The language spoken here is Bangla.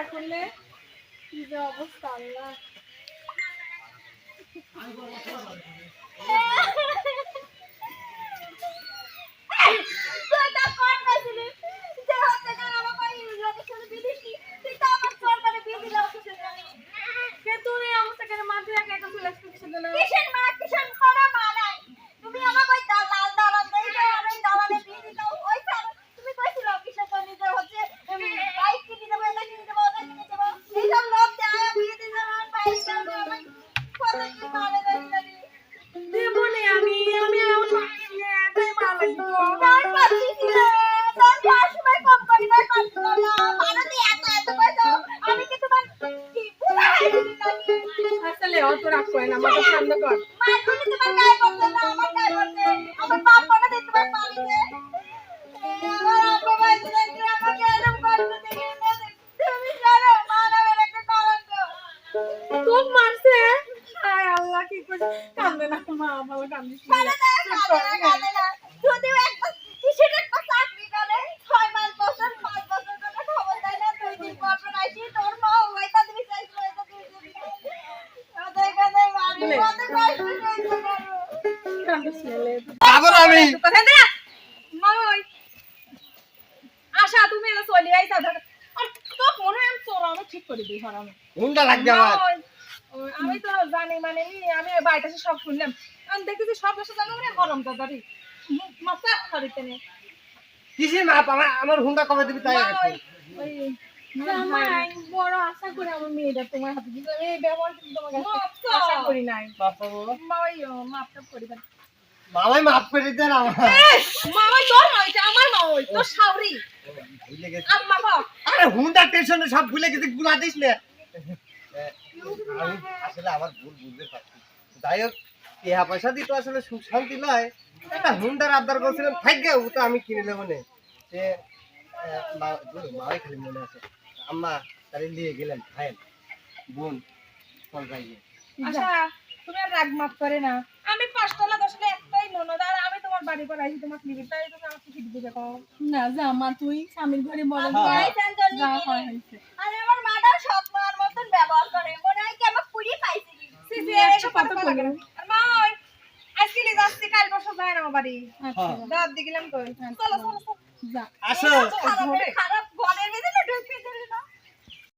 না করলে কি যে অবস্থা আল্লাহ। তুই কেন মাঝে একা একা চলে আসতে না দেবো নে আমি আমি আমার নিয়ে এটাই ভালো লাগবে আমি কি তোমার কি বুঝাই দিলি নাকি আসলে অত রাগ করে না আমাকে সামনে কর মারগুলি তোমার গায়ে পড়ছে না আমার গায়ে পড়ছে আমার বাপ মারা দিতে তোমার বাড়িতে। কান্দে না মা ভালো কান্দিস না। কাঁদে না কাঁদে না কাঁদে না। যদিও একটা কিসের একটা চাকরি করে? ছয় মাস বছর পাঁচ বছর করে খবর দেয় না দুই দিন পর পর আসি তোর মা ওইটা তুমি চাইছো ওইটা তুমি কাঁদে কাঁদে মারি কত কষ্ট সহ্য করো কান্দিস না, লে। আবার আমি কোথায় মই আশা তুমি এলা চলে আইছা ধর। আর তো মনে হয় আমি চোর আমি ঠিক করে দিই হরাম হুন্ডা লাগবে আমার। আমি তো জানি মানে আমি বাড়িতে সব শুনলাম। আমি দেখেছি সব এসে জানো মানে গরম দাদারি। মাথা খারিতে নে কিসের মাপ? আমার আমার হুন্ডা কবে দিবি তাই ওই- বড় আশা করে আমার মেয়েটা তোমার হাতে দিতে এই ব্যবহার কিন্তু তোমার কাছে আশা করি নাই। বাবা ওই মাপটা করি দেন মামাই মাফ করে দেন আমার। মা তোর নয় আমার মা তোর আরে হুন্ডা টেনশনে সব ভুলে গেছি গুলা দিস না। আমি আসলে আমার ভুল বুঝতে পারছি। যাই হোক টিহা পয়সা দিতে আসলে সুখ শান্তি নয়। একটা হুন্ডার আবদার করছিলাম থাকবে ও তো আমি কিনে নেব নে। সে আহ, মা- ধুর, মাওই খালি মনে আছে। আম্মা তাহলে নিয়ে গেলেন ভাইয়ের বোন চল যাই আচ্ছা তুমি আর রাগ মাপ করে না। আমি পাঁচতলা দশলে একটাই ননদ আর আমি তোমার বাড়ি পর আইছি তোমার নিবি তাই তুমি আমাকে ঠিক দিবে কও। না যা মা তুই স্বামীর ঘরে বড়। যা হয় নে। হইছে আরে আমার মাটাও সৎ মার মতন ব্যবহার করে মনে হয় কি আমার কুড়ি পাইছে কি সিসি একশো কত করে আর মা ওই আজকে লিজ আসছে কাল বসে যায় না বাড়ি। দাঁত দিলাম কই? চলো চলো চলো। আসো। খারাপ।